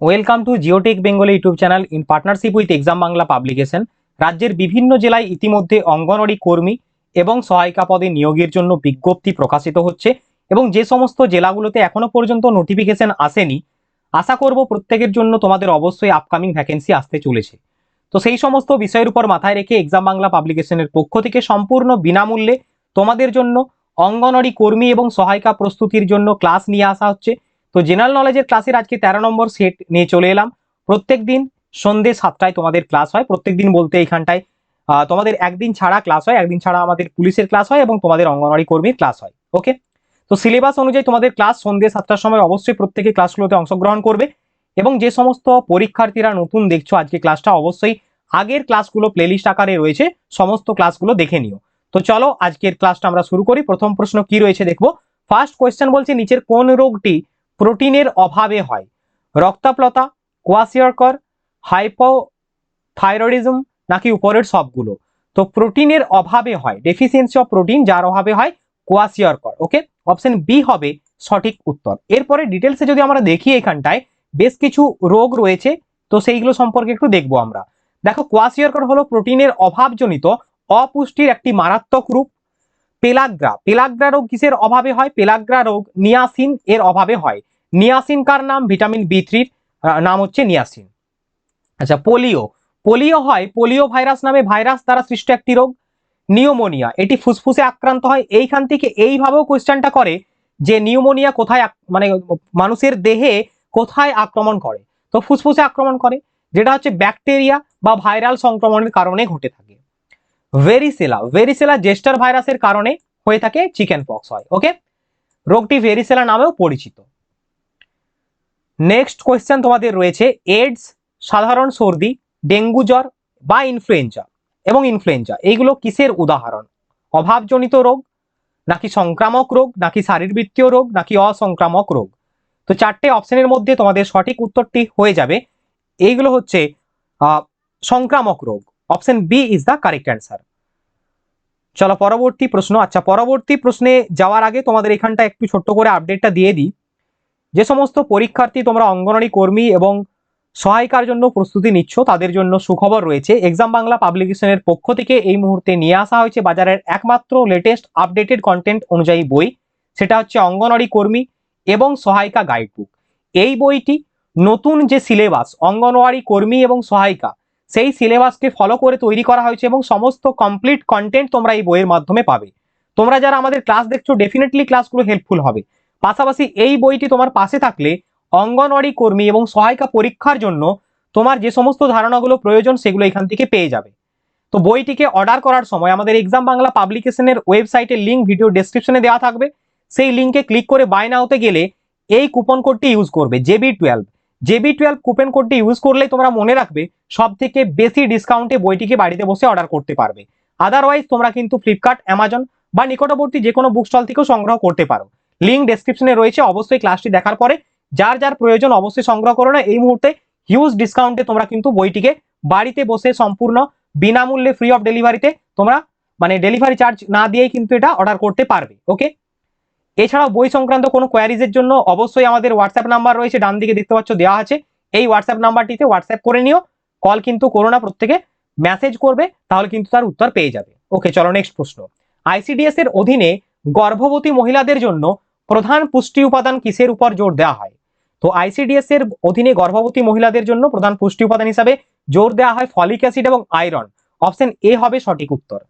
Welcome to Geotech Bengal YouTube channel in partnership with exam Bangla publication রাজ্যের বিভিন্ন জেলায় ইতিমধ্যে অঙ্গনওয়াড়ি কর্মী এবং সহায়িকা পদে নিয়োগের জন্য বিজ্ঞপ্তি প্রকাশিত হচ্ছে এবং যে সমস্ত জেলাগুলোতে এখনও পর্যন্ত নোটিফিকেশন আসেনি, আশা করব প্রত্যেকের জন্য তোমাদের অবশ্যই আপকামিং ভ্যাকেন্সি আসতে চলেছে। তো সেই সমস্ত বিষয়ের উপর মাথায় রেখে এক্সাম বাংলা পাবলিকেশনের পক্ষ থেকে সম্পূর্ণ বিনামূল্যে তোমাদের জন্য অঙ্গনওয়াড়ি কর্মী এবং সহায়িকা প্রস্তুতির জন্য ক্লাস নিয়ে আসা হচ্ছে। তো জেনারেল নলেজের ক্লাসের আজকে তেরো নম্বর সেট নিয়ে চলে এলাম। প্রত্যেক দিন সন্ধে সাতটায় তোমাদের ক্লাস হয়। প্রত্যেক দিন বলতে এইখানটায় তোমাদের একদিন ছাড়া ক্লাস হয়, একদিন ছাড়া আমাদের পুলিশের ক্লাস হয় এবং তোমাদের অঙ্গনওয়াড়ি কর্মীর ক্লাস হয়। ওকে তো সিলেবাস অনুযায়ী তোমাদের ক্লাস সন্ধে সাতটার সময় অবশ্যই প্রত্যেকে ক্লাসগুলোতে অংশগ্রহণ করবে এবং যে সমস্ত পরীক্ষার্থীরা নতুন দেখছ আজকে ক্লাসটা অবশ্যই আগের ক্লাসগুলো প্লেলিস্ট আকারে রয়েছে, সমস্ত ক্লাসগুলো দেখে নিও। তো চলো, আজকের ক্লাসটা আমরা শুরু করি। প্রথম প্রশ্ন কি রয়েছে দেখব। ফার্স্ট কোয়েশ্চেন বলছে, নিচের কোন রোগটি প্রোটিনের অভাবে হয়। রক্তাপ্লতা কোয়াশিয়রকর হাইপোথাইরয়েডিজম নাকি উপরের সবগুলো। তো প্রোটিনের অভাবে হয় ডেফিসিয়েন্সি অফ প্রোটিন যার অভাবে হয় কোয়াশিয়রকর ওকে অপশন বি হবে সঠিক উত্তর। এরপরে ডিটেলসে যদি আমরা দেখি এখানটায়, বেশ কিছু রোগ রয়েছে, তো সেইগুলো সম্পর্কে একটু দেখব আমরা। দেখো কোয়াশিয়রকর হলো প্রোটিনের অভাবজনিত, অপুষ্টির একটি মারাত্মক রূপ পেলাগ্রা। পেলাগ্রা রোগ কিসের অভাবে হয়? পেলাগ্রা রোগ নিয়াসিন এর অভাবে হয়। নিয়াসিন কার নাম? ভিটামিন বি থ্রির নাম হচ্ছে নিয়াসিন। আচ্ছা পোলিও। পোলিও হয় পোলিও ভাইরাস নামে ভাইরাস দ্বারা সৃষ্ট একটি রোগ, নিউমোনিয়া। এটি ফুসফুসে আক্রান্ত হয়। এইখান থেকে এইভাবেও কোয়েশ্চেনটা করে যে নিউমোনিয়া কোথায় মানে মানুষের দেহে কোথায় আক্রমণ করে। তো ফুসফুসে আক্রমণ করে, যেটা হচ্ছে ব্যাকটেরিয়া বা ভাইরাল সংক্রমণের কারণে ঘটে থাকে। ভেরিসেলা ভেরিসেলা জেস্টার ভাইরাসের কারণে হয়ে থাকে চিকেন পক্স হয় ওকে রোগটি ভেরিসেলা নামেও পরিচিত। নেক্সট কোয়েশ্চেন তোমাদের রয়েছে এডস সাধারণ সর্দি, ডেঙ্গু জ্বর বা ইনফ্লুয়েঞ্জা এবং ইনফ্লুয়েঞ্জা এইগুলো কিসের উদাহরণ? অভাবজনিত রোগ, নাকি সংক্রামক রোগ, নাকি শারীরবৃত্তীয় রোগ, নাকি অসংক্রামক রোগ? তো চারটে অপশনের মধ্যে তোমাদের সঠিক উত্তরটি হয়ে যাবে। এইগুলো হচ্ছে সংক্রামক রোগ option B is the correct answer চলো পরবর্তী প্রশ্ন। আচ্ছা পরবর্তী প্রশ্নে যাওয়ার আগে তোমাদের এখানটা একটু ছোট্ট করে আপডেটটা দিয়ে দিই। যে সমস্ত পরীক্ষার্থী তোমরা অঙ্গনওয়াড়ি কর্মী এবং সহায়িকার জন্য প্রস্তুতি নিচ্ছ, তাদের জন্য সুখবর রয়েছে। এক্সাম বাংলা পাবলিকেশনের পক্ষ থেকে এই মুহূর্তে নিয়ে আসা হয়েছে বাজারের একমাত্র লেটেস্ট আপডেটেড কন্টেন্ট অনুযায়ী বই। সেটা হচ্ছে অঙ্গনওয়াড়ি কর্মী এবং সহায়িকা গাইড বুক এই বইটি নতুন যে সিলেবাস অঙ্গনওয়াড়ি কর্মী এবং সহায়িকা সেই সিলেবাসকে ফলো করে তৈরি করা হয়েছে এবং সমস্ত কমপ্লিট কন্টেন্ট তোমরা এই বইয়ের মাধ্যমে পাবে। তোমরা যারা আমাদের ক্লাস দেখছ ডেফিনেটলি ক্লাসগুলো হেল্পফুল হবে। পাশাপাশি এই বইটি তোমার পাশে থাকলে অঙ্গনওয়াড়ি কর্মী এবং সহায়িকা পরীক্ষার জন্য তোমার যে সমস্ত ধারণাগুলো প্রয়োজন সেগুলো এখান থেকে পেয়ে যাবে। তো বইটিকে অর্ডার করার সময় আমাদের এক্সাম বাংলা পাবলিকেশনের ওয়েবসাইটের লিঙ্ক ভিডিও ডেসক্রিপশনে দেওয়া থাকবে। সেই লিঙ্কে ক্লিক করে বাই নাওতে গেলে এই কুপন কোডটি ইউজ করবে JB twelve JB twelve coupon কোডটি ইউজ করলেই তোমরা মনে রাখবে সব থেকে বেশি ডিসকাউন্টে বইটিকে বাড়িতে বসে অর্ডার করতে পারবে। আদারওয়াইজ তোমরা কিন্তু ফ্লিপকার্ট অ্যামাজন বা নিকটবর্তী যে কোনো বুক স্টল থেকেও সংগ্রহ করতে পারো। লিঙ্ক ডেসক্রিপশনে রয়েছে অবশ্যই ক্লাসটি দেখার পরে। যার যার প্রয়োজন অবশ্যই সংগ্রহ করো না। এই মুহূর্তে হিউজ ডিসকাউন্টে তোমরা কিন্তু বইটিকে বাড়িতে বসে সম্পূর্ণ বিনামূল্যে ফ্রি অফ ডেলিভারিতে তোমরা মানে ডেলিভারি চার্জ না দিয়েই কিন্তু এটা অর্ডার করতে পারবে। ওকে এছাড়াও বই সংক্রান্ত কোনো কোয়ারিজের জন্য অবশ্যই আমাদের হোয়াটসঅ্যাপ নাম্বার রয়েছে, ডান দিকে দেখতে পাচ্ছ দেওয়া আছে। এই হোয়াটসঅ্যাপ নাম্বারটিতে হোয়াটসঅ্যাপ করে নিও। কল কিন্তু করো না প্রত্যেকে। মেসেজ করবে, তাহলে কিন্তু তার উত্তর পেয়ে যাবে। ওকে চলো নেক্সট প্রশ্ন। আইসিডিএস এর অধীনে গর্ভবতী মহিলাদের জন্য প্রধান পুষ্টি উপাদান কিসের উপর জোর দেওয়া হয়? তো আইসিডিএস এর অধীনে গর্ভবতী মহিলাদের জন্য প্রধান পুষ্টি উপাদান হিসাবে জোর দেওয়া হয় ফলিক অ্যাসিড এবং আয়রন। অপশন এ হবে সঠিক উত্তর।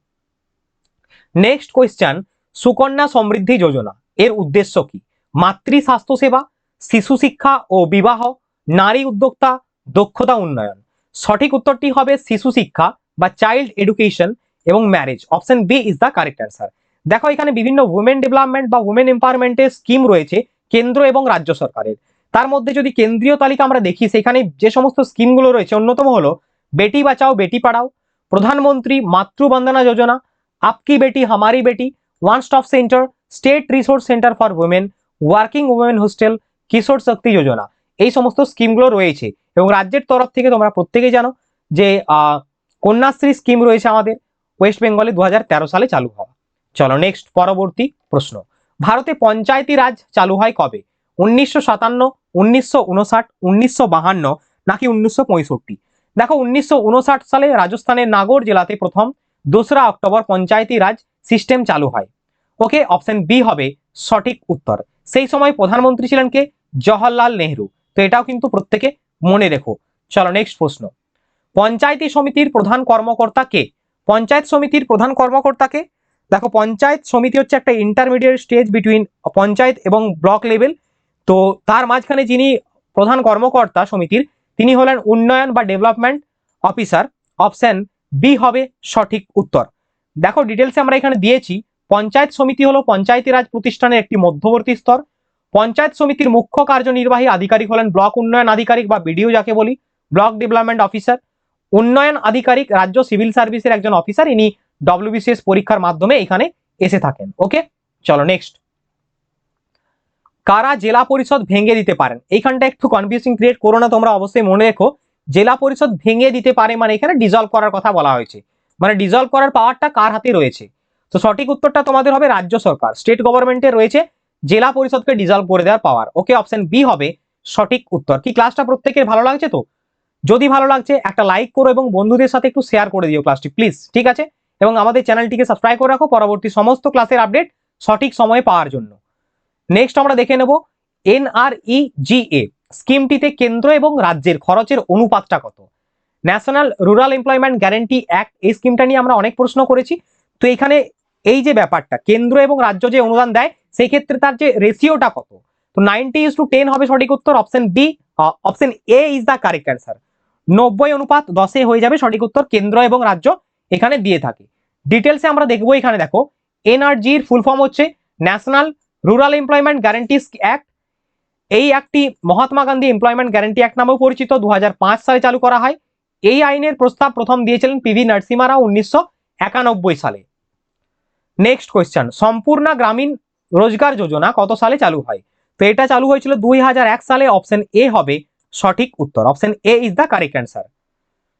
Next question Sukanya Samriddhi Yojana. এর উদ্দেশ্য কি? মাতৃ স্বাস্থ্য সেবা শিশু শিক্ষা ও বিবাহ, নারী উদ্যোক্তা, দক্ষতা উন্নয়ন। সঠিক উত্তরটি হবে শিশু শিক্ষা বা চাইল্ড এডুকেশন এবং marriage option B is the correct answer দেখো, এখানে বিভিন্ন উমেন ডেভেলপমেন্ট বা উমেন এম্পাওয়ারমেন্টের স্কিম রয়েছে কেন্দ্র এবং রাজ্য সরকারের। তার মধ্যে যদি কেন্দ্রীয় তালিকা আমরা দেখি, সেখানে যে সমস্ত স্কিমগুলো রয়েছে, অন্যতম হলো বেটি বাঁচাও, বেটি পড়াও, প্রধানমন্ত্রী মাতৃবন্দনা যোজনা, Aapki Beti, Hamari Beti one stop centre state resource centre for women working women hostel Kishore Shakti Yojana এই সমস্ত স্কিমগুলো রয়েছে এবং রাজ্যের তরফ থেকে তোমরা প্রত্যেকেই জানো যে কন্যাশ্রী স্কিম রয়েছে আমাদের ওয়েস্ট বেঙ্গলে দু হাজার তেরো সালে চালু হওয়া। চলো নেক্সট পরবর্তী প্রশ্ন। ভারতে পঞ্চায়েতি রাজ চালু হয় কবে? উনিশশো সাতান্ন, উনিশশো উনষাট, উনিশশো বাহান্ন নাকি উনিশশো পঁয়ষট্টি? দেখো, উনিশশো উনষাট সালে রাজস্থানের নাগর জেলাতে প্রথম দোসরা অক্টোবর পঞ্চায়েতি রাজ সিস্টেম চালু হয়। ওকে অপশন বি হবে সঠিক উত্তর। সেই সময় প্রধানমন্ত্রী ছিলেন কে? জওহরলাল নেহরু। তো এটাও কিন্তু প্রত্যেকে মনে রেখো। চলো নেক্সট প্রশ্ন। পঞ্চায়েতি সমিতির প্রধান কর্মকর্তা কে? পঞ্চায়েত সমিতির প্রধান কর্মকর্তাকে দেখো, পঞ্চায়েত সমিতি হচ্ছে একটা ইন্টারমিডিয়েট স্টেজ বিটুইন পঞ্চায়েত এবং ব্লক লেভেল তো তার মাঝখানে যিনি প্রধান কর্মকর্তা সমিতির, তিনি হলেন উন্নয়ন বা ডেভেলপমেন্ট অফিসার অপশন বি হবে সঠিক উত্তর। দেখো ডিটেলসে আমরা এখানে দিয়েছি। পঞ্চায়েত সমিতি হলো পঞ্চায়েতি রাজ প্রতিষ্ঠানের একটি মধ্যবর্তী স্তর। পঞ্চায়েত সমিতির মুখ্য কার্যনির্বাহী আধিকারিক হলেন ব্লক উন্নয়ন আধিকারিক বা বিডিও যাকে বলি, ব্লক ডেভেলপমেন্ট অফিসার। উন্নয়ন আধিকারিক রাজ্য সিভিল সার্ভিসের একজন অফিসার, ইনি ডব্লিউবিসিএস পরীক্ষার মাধ্যমে এখানে এসে থাকেন। ওকে? চলো নেক্সট কারা জেলা পরিষদ ভেঙে দিতে পারেন? এইখানটা একটু কনফিউজিং ক্রিয়েট করো না, তোমরা অবশ্যই মনে রেখো। জেলা পরিষদ ভেঙে দিতে পারে মানে এখানে ডিজলভ করার কথা বলা হয়েছে। মানে ডিজলভ করার পাওয়ারটা কার হাতে রয়েছে? তো সঠিক উত্তরটা তোমাদের হবে রাজ্য সরকার। স্টেট গভর্নমেন্টে রয়েছে, জেলা পরিষদকে ডিজলভ করে দেওয়ার পাওয়ার ওকে অপশন বি হবে সঠিক উত্তর। কি ক্লাসটা প্রত্যেকের ভালো লাগছে তো? যদি ভালো লাগছে, একটা লাইক করো এবং বন্ধুদের সাথে একটু শেয়ার করে দিও ক্লাসটি প্লিজ ঠিক আছে? এবং আমাদের চ্যানেলটিকে সাবস্ক্রাইব করে রাখো, পরবর্তী সমস্ত ক্লাসের আপডেট সঠিক সময়ে পাওয়ার জন্য। নেক্সট আমরা দেখে নেব এনআরইজিএ স্কিমটিতে কেন্দ্র এবং রাজ্যের খরচের অনুপাতটা কত? National rural employment guarantee act এই স্কিমটা নিয়ে আমরা অনেক প্রশ্ন করেছি। তো এখানে এই যে ব্যাপারটা, কেন্দ্র এবং রাজ্য যে অনুদান দেয়, সেই ক্ষেত্রে তার যে রেশিওটা কত? তো নাইনটি ইস টু টেন হবে সঠিক উত্তর option B option A is the correct answer নব্বই অনুপাত দশে হয়ে যাবে সঠিক উত্তর, কেন্দ্র এবং রাজ্য এখানে দিয়ে থাকে। ডিটেলসে আমরা দেখব এখানে, দেখো এনআরজির ফুল ফর্ম হচ্ছে national rural employment guarantee act এই অ্যাক্টটি Mahatma Gandhi employment guarantee act নামেও পরিচিত দু হাজার পাঁচ সালে চালু করা হয়। এই আইনের প্রস্তাব প্রথম দিয়েছিলেন পিভি নরসিমা রাও উনিশশো একানব্বই সালে। নেক্সট কোয়েশ্চেন সম্পূর্ণ গ্রামীণ রোজগার যোজনা কত সালে চালু হয়? তো এটা চালু হয়েছিল দুই হাজার এক সালে অপশন এ হবে সঠিক উত্তর। Option A is the correct answer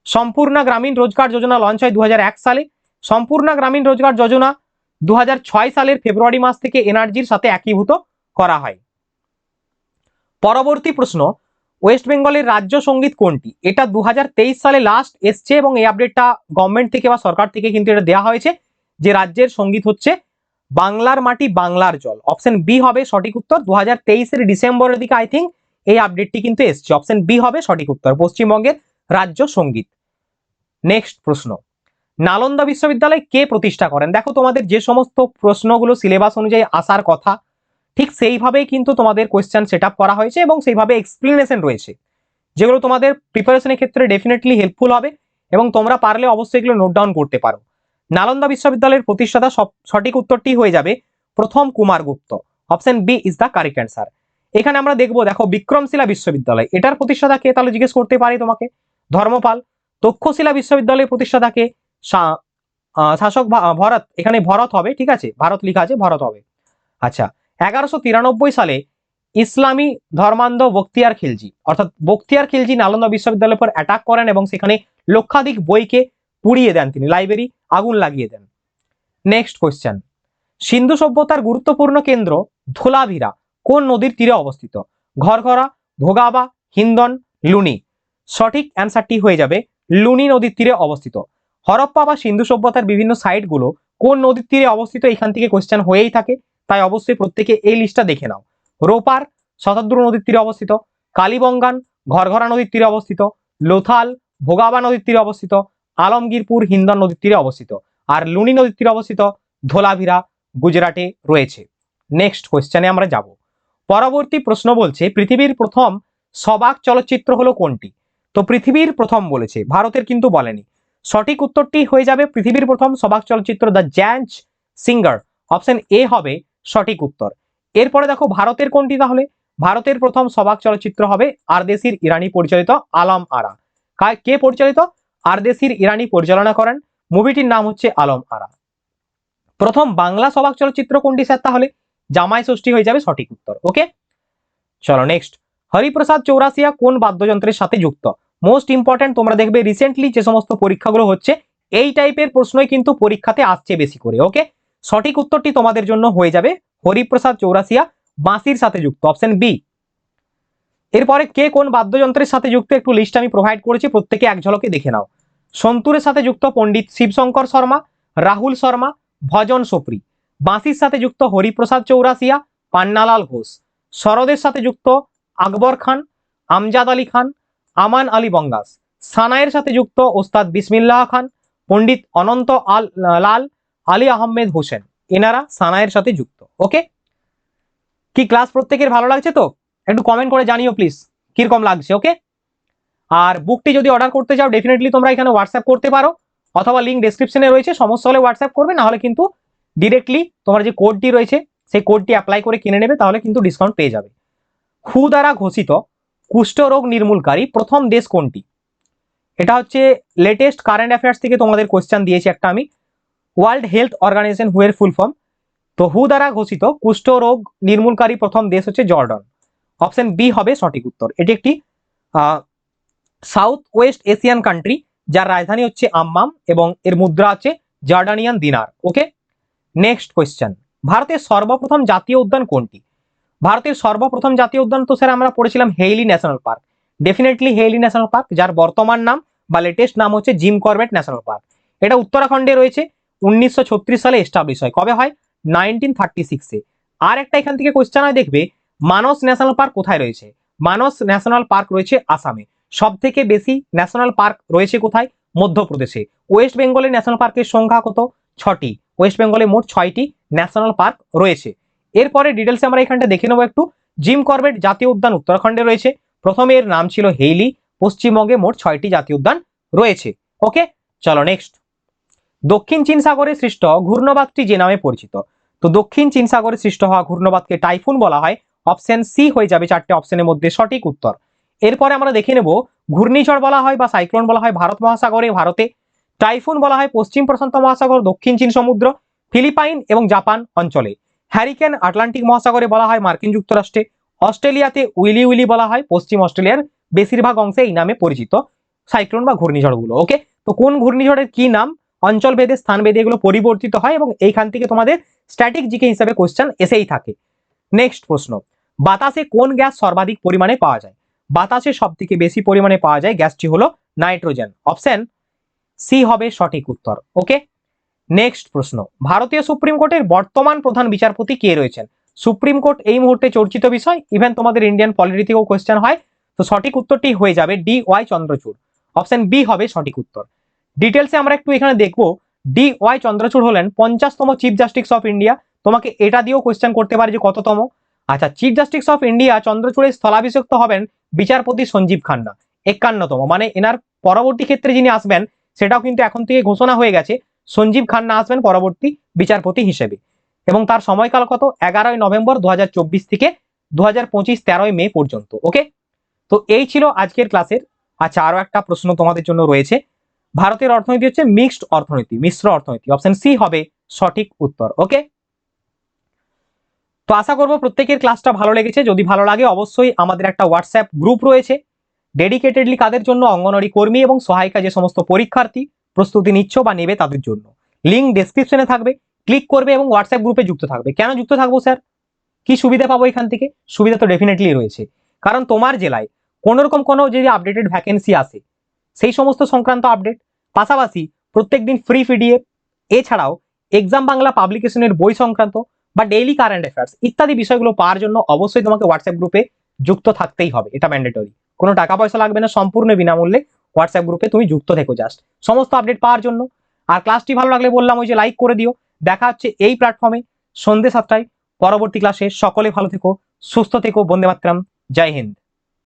সম্পূর্ণ গ্রামীণ রোজগার যোজনা লঞ্চ হয় দুই হাজার এক সালে। সম্পূর্ণ গ্রামীণ রোজগার যোজনা দু হাজার ছয় সালের ফেব্রুয়ারি মাস থেকে এনার্জির সাথে একীভূত করা হয়। পরবর্তী প্রশ্ন, ওয়েস্ট বেঙ্গলের রাজ্য সংগীত কোনটি? এটা দু হাজার তেইশ সালে লাস্ট এসছে এবং এই আপডেটটা গভর্নমেন্ট থেকে বা সরকার থেকে কিন্তু এটা দেওয়া হয়েছে। যে রাজ্যের সংগীত হচ্ছে বাংলার মাটি বাংলার জল। অপশন বি হবে সঠিক উত্তর। দু হাজার তেইশের ডিসেম্বরের দিকে আই থিঙ্ক এই আপডেটটি কিন্তু এসছে। অপশন বি হবে সঠিক উত্তর। পশ্চিমবঙ্গের রাজ্য সংগীত। নেক্সট প্রশ্ন। নালন্দা বিশ্ববিদ্যালয় কে প্রতিষ্ঠা করেন? দেখো, তোমাদের যে সমস্ত প্রশ্নগুলো সিলেবাস অনুযায়ী আসার কথা, ঠিক সেইভাবেই কিন্তু তোমাদের কোয়েশ্চেন সেট করা হয়েছে এবং সেইভাবে এক্সপ্লেনেশন রয়েছে। যেগুলো তোমাদের প্রিপারেশনের ক্ষেত্রে ডেফিনেটলি হেল্পফুল হবে এবং তোমরা পারলে অবশ্যই এগুলো নোট ডাউন করতে পারো। নালন্দা বিশ্ববিদ্যালয়ের প্রতিষ্ঠাতা সঠিক উত্তরটি হয়ে যাবে প্রথম Kumaragupta option B is the correct answer. এখানে আমরা দেখব, দেখো, বিক্রমশিলা বিশ্ববিদ্যালয়। এটার প্রতিষ্ঠাতা কে? তাহলে জিজ্ঞেস করতে পারি তোমাকে। ধর্মপাল। তক্ষশিলা বিশ্ববিদ্যালয়ের প্রতিষ্ঠাতা কে? শাসক ভরত। এখানে ভরত হবে, ঠিক আছে? ভারত লেখা আছে, ভরত হবে। আচ্ছা এগারোশো সালে ইসলামী ধর্মান্ধ বক্তিয়ার খিলজি, অর্থাৎ বক্তিয়ার খিলজি নালন্দা বিশ্ববিদ্যালয়ের উপর অ্যাটাক করেন এবং সেখানে লক্ষাধিক বইকে পুড়িয়ে দেন তিনি লাইব্রেরি আগুন লাগিয়ে দেন। নেক্সট কোয়েশ্চেন সিন্ধু সভ্যতার গুরুত্বপূর্ণ কেন্দ্র ধোলাভিরা কোন নদীর তীরে অবস্থিত? ঘরঘরা, ভোগাবা, হিন্দন, লুনি। সঠিক অ্যান্সারটি হয়ে যাবে লুনি নদীর তীরে অবস্থিত। হরপ্পা বা সিন্ধু সভ্যতার বিভিন্ন সাইটগুলো কোন নদীর তীরে অবস্থিত এখান থেকে কোয়েশ্চেন হয়েই থাকে, তাই অবশ্যই প্রত্যেকে এই লিস্টটা দেখে নাও। রোপার শতাদ্রু নদীর তীরে অবস্থিত, কালীবঙ্গান ঘরঘরা নদীর তীরে অবস্থিত, লোথাল ভোগাবা নদীর তীরে অবস্থিত আলমগীরপুর হিন্দন নদীর তীরে অবস্থিত। আর লুনি নদীর তীরে অবস্থিত ধোলাভিরা গুজরাটে রয়েছে। নেক্সট কোয়েশ্চেনে আমরা যাব। পরবর্তী প্রশ্ন বলছে, পৃথিবীর প্রথম সবাক চলচ্চিত্র হলো কোনটি? তো পৃথিবীর প্রথম বলেছে, ভারতের কিন্তু বলেনি। সঠিক উত্তরটি হয়ে যাবে পৃথিবীর প্রথম সবাক চলচ্চিত্র দ্য জ্যাঞ্চ সিঙ্গার। অপশন এ হবে সঠিক উত্তর। এরপরে দেখো ভারতের কোনটি তাহলে? ভারতের প্রথম সবাক চলচ্চিত্র হবে আরদেশির ইরানি পরিচালিত আলম আরা। কে পরিচালিত? আরদেশির ইরানি পরিচালনা করেন। মুভিটির নাম হচ্ছে আলম আরা। প্রথম বাংলা সবাক চলচ্চিত্র কোনটি স্যার তাহলে? জামাই ষষ্ঠী হয়ে যাবে সঠিক উত্তর, ওকে? চলো নেক্সট হরিপ্রসাদ চৌরাসিয়া কোন বাদ্যযন্ত্রের সাথে যুক্ত? মোস্ট ইম্পর্টেন্ট তোমরা দেখবে রিসেন্টলি যে সমস্ত পরীক্ষাগুলো হচ্ছে, এই টাইপের প্রশ্নই কিন্তু পরীক্ষাতে আসছে বেশি করে, ওকে? সঠিক উত্তরটি তোমাদের জন্য হয়ে যাবে হরিপ্রসাদ চৌরাসিয়া বাঁশির সাথে যুক্ত অপশন বি এরপরে কে কোন বাদ্যযন্ত্রের সাথে যুক্ত একটু লিস্ট আমি প্রোভাইড করেছি, প্রত্যেকে এক ঝলকে দেখে নাও। সন্তুরের সাথে যুক্ত পণ্ডিত শিবশঙ্কর শর্মা, রাহুল শর্মা, ভজন সোপরি। বাঁশির সাথে যুক্ত হরিপ্রসাদ চৌরাসিয়া পান্নালাল ঘোষ। শরদের সাথে যুক্ত আকবর খান, আমজাদ আলী খান, আমান আলী বঙ্গাস। সানায়ের সাথে যুক্ত ওস্তাদ বিসমিল্লাহ খান, পণ্ডিত অনন্ত আল, লাল, আলী আহমেদ হোসেন। এনারা সানায়ের সাথে যুক্ত। ওকে? কি ক্লাস প্রত্যেকের ভালো লাগছে তো? একটু কমেন্ট করে জানিও প্লিজ কীরকম লাগছে? ওকে? আর বুকটি যদি অর্ডার করতে চাও ডেফিনেটলি তোমরা এখানে হোয়াটসঅ্যাপ করতে পারো, অথবা লিঙ্ক ডেসক্রিপশনে রয়েছে সমস্যা হলে হোয়াটসঅ্যাপ করবে, না হলে কিন্তু ডিরেক্টলি তোমার যে কোডটি রয়েছে, সেই কোডটি অ্যাপ্লাই করে কিনে নেবে, তাহলে কিন্তু ডিসকাউন্ট পেয়ে যাবে। হু দ্বারা ঘোষিত কুষ্ঠরোগ নির্মূলকারী প্রথম দেশ কোনটি? এটা হচ্ছে লেটেস্ট কারেন্ট অ্যাফেয়ার্স থেকে তোমাদের কোয়েশ্চেন দিয়েছি একটা আমি। World health organisation হুয়ের full form তো হু দ্বারা ঘোষিত কুষ্ঠরোগ নির্মূলকারী প্রথম দেশ হচ্ছে জর্ডন। অপশন বি হবে সঠিক উত্তর। এটি একটি সাউথ ওয়েস্ট এশিয়ান কান্ট্রি যার রাজধানী হচ্ছে আম্মাম এবং এর মুদ্রা আছে জার্ডানিয়ান দিনার, ওকে? নেক্সট কোয়েশ্চেন ভারতের সর্বপ্রথম জাতীয় উদ্যান কোনটি? ভারতের সর্বপ্রথম জাতীয় উদ্যান তো স্যার আমরা পড়েছিলাম Hailey national park definitely Hailey national park যার বর্তমান নাম বা লেটেস্ট নাম হচ্ছে জিম করবেট ন্যাশনাল পার্ক এটা উত্তরাখণ্ডে রয়েছে, উনিশশো ছত্রিশ সালে এস্টাবলিশ হয়। কবে হয়? নাইনটিন থার্টি সিক্সে আর একটা এখান থেকে কোয়েশ্চেন হয় দেখবে, মানস ন্যাশনাল পার্ক কোথায় রয়েছে? মানস ন্যাশনাল পার্ক রয়েছে আসামে। সব থেকে বেশি ন্যাশনাল পার্ক রয়েছে কোথায়? মধ্যপ্রদেশে। ওয়েস্ট বেঙ্গলের ন্যাশনাল পার্কের সংখ্যা কত? ছটি ওয়েস্ট বেঙ্গলে মোট ছয়টি ন্যাশনাল পার্ক রয়েছে। এরপরে ডিটেলসে আমরা এখানটা দেখে নেব একটু। জিম করবেট জাতীয় উদ্যান উত্তরাখণ্ডে রয়েছে। প্রথমে এর নাম ছিল হেইলি পশ্চিমবঙ্গে মোট ছয়টি জাতীয় উদ্যান রয়েছে। ওকে চলো নেক্সট দক্ষিণ চীন সাগরে সৃষ্ট ঘূর্ণবাদটি যে নামে পরিচিত। তো দক্ষিণ চীন সাগরে সৃষ্ট হওয়া ঘূর্ণবাদকে টাইফুন বলা হয়। অপশন সি হয়ে যাবে চারটে অপশনের মধ্যে সঠিক উত্তর। এরপরে আমরা দেখে নেব, ঘূর্ণিঝড় বলা হয় বা সাইক্লোন বলা হয় ভারত মহাসাগরে, ভারতে টাইফুন বলা হয় পশ্চিম প্রশান্ত মহাসাগর, দক্ষিণ চীন সমুদ্র, ফিলিপাইন এবং জাপান অঞ্চলে। হ্যারিকেন আটলান্টিক মহাসাগরে বলা হয় মার্কিন যুক্তরাষ্ট্রে। অস্ট্রেলিয়াতে উইলি উইলি বলা হয় পশ্চিম অস্ট্রেলিয়ার বেশিরভাগ অংশে এই নামে পরিচিত সাইক্লোন বা ঘূর্ণিঝড়গুলো, ওকে? তো কোন ঘূর্ণিঝড়ের কি নাম? অঞ্চল ভেদে স্থান ভেদে এগুলো পরিবর্তিত হয় এবং এইখান থেকে তোমাদের স্ট্যাটিক জিকে হিসাবে কোশ্চেন এসেই থাকে। নেক্সট প্রশ্ন, বাতাসে কোন গ্যাস সর্বাধিক পরিমাণে পাওয়া যায়? বাতাসে সব থেকে বেশি পরিমাণে পাওয়া যায় গ্যাসটি হলো নাইট্রোজেন। অপশন সি হবে সঠিক উত্তর। ওকে নেক্সট প্রশ্ন। ভারতীয় সুপ্রিম কোর্টের বর্তমান প্রধান বিচারপতি কে রয়েছেন? সুপ্রিম কোর্ট এই মুহূর্তে চর্চিত বিষয়। ইভেন তোমাদের ইন্ডিয়ান পলিটি কোয়েশ্চেন হয়। তো সঠিক উত্তরটি হয়ে যাবে D Y Chandrachud. Option B হবে সঠিক উত্তর। ডিটেলসে আমরা একটু এখানে দেখব। ডি ওয়াই চন্দ্রচূড় হলেন পঞ্চাশতম চিফ জাস্টিস অফ ইন্ডিয়া তোমাকে এটা দিয়েও কোয়েশ্চেন করতে পারে যে কততম। আচ্ছা চিফ জাস্টিস অফ ইন্ডিয়া চন্দ্রচূড়ে স্থলাভিষিক্ত হবেন বিচারপতি সঞ্জীব খান্না, একান্নতম। মানে এনার পরবর্তী ক্ষেত্রে যিনি আসবেন, সেটাও কিন্তু এখন থেকে ঘোষণা হয়ে গেছে, সঞ্জীব খান্না আসবেন পরবর্তী বিচারপতি হিসেবে। এবং তার সময়কাল কত? এগারোই নভেম্বর দু হাজার চব্বিশ থেকে দু হাজার পঁচিশ তেরোই মে পর্যন্ত, ওকে? তো এই ছিল আজকের ক্লাসের। আচ্ছা আরও একটা প্রশ্ন তোমাদের জন্য রয়েছে। ভারতের অর্থনীতি হচ্ছে মিক্সড অর্থনীতি, মিশ্র অর্থনীতি। অপশন সি হবে সঠিক উত্তর, ওকে? তো আশা করব প্রত্যেকের ক্লাসটা ভালো লেগেছে। যদি ভালো লাগে, অবশ্যই আমাদের একটা হোয়াটসঅ্যাপ গ্রুপ রয়েছে। ডেডিকেটেডলি কাদের জন্য? অঙ্গনওয়াড়ি কর্মী এবং সহায়িকা যে সমস্ত পরীক্ষার্থী প্রস্তুতি নিচ্ছ বা নেবে তাদের জন্য। লিঙ্ক ডেসক্রিপশনে থাকবে। ক্লিক করবে এবং হোয়াটসঅ্যাপ গ্রুপে যুক্ত থাকবে। কেন যুক্ত থাকব স্যার কি সুবিধা পাবো এখান থেকে? সুবিধা তো ডেফিনেটলি রয়েছে। কারণ তোমার জেলায় কোনোরকম কোনো যদি আপডেটেড ভ্যাকেন্সি আসে, সেই সমস্ত সংক্রান্ত আপডেট পাশাপাশি প্রত্যেকদিন ফ্রি পিডিএফ এছাড়াও এক্সাম বাংলা পাবলিকেশনের বই সংক্রান্ত বা ডেইলি কারেন্ট অ্যাফেয়ার্স ইত্যাদি বিষয়গুলো পাওয়ার জন্য অবশ্যই তোমাকে হোয়াটসঅ্যাপ গ্রুপে যুক্ত থাকতেই হবে। এটা ম্যান্ডেটরি কোনো টাকা পয়সা লাগবে না সম্পূর্ণ বিনামূল্যে হোয়াটসঅ্যাপ গ্রুপে তুমি যুক্ত থেকো জাস্ট সমস্ত আপডেট পাওয়ার জন্য। আর ক্লাসটি ভালো লাগলে বললাম ওই যে লাইক করে দিও। দেখা হচ্ছে এই প্ল্যাটফর্মে সন্ধ্যে সাতটায়। পরবর্তী ক্লাসে সকলে ভালো থেকো, সুস্থ থেকো বন্দে মাতরম জয় হিন্দ।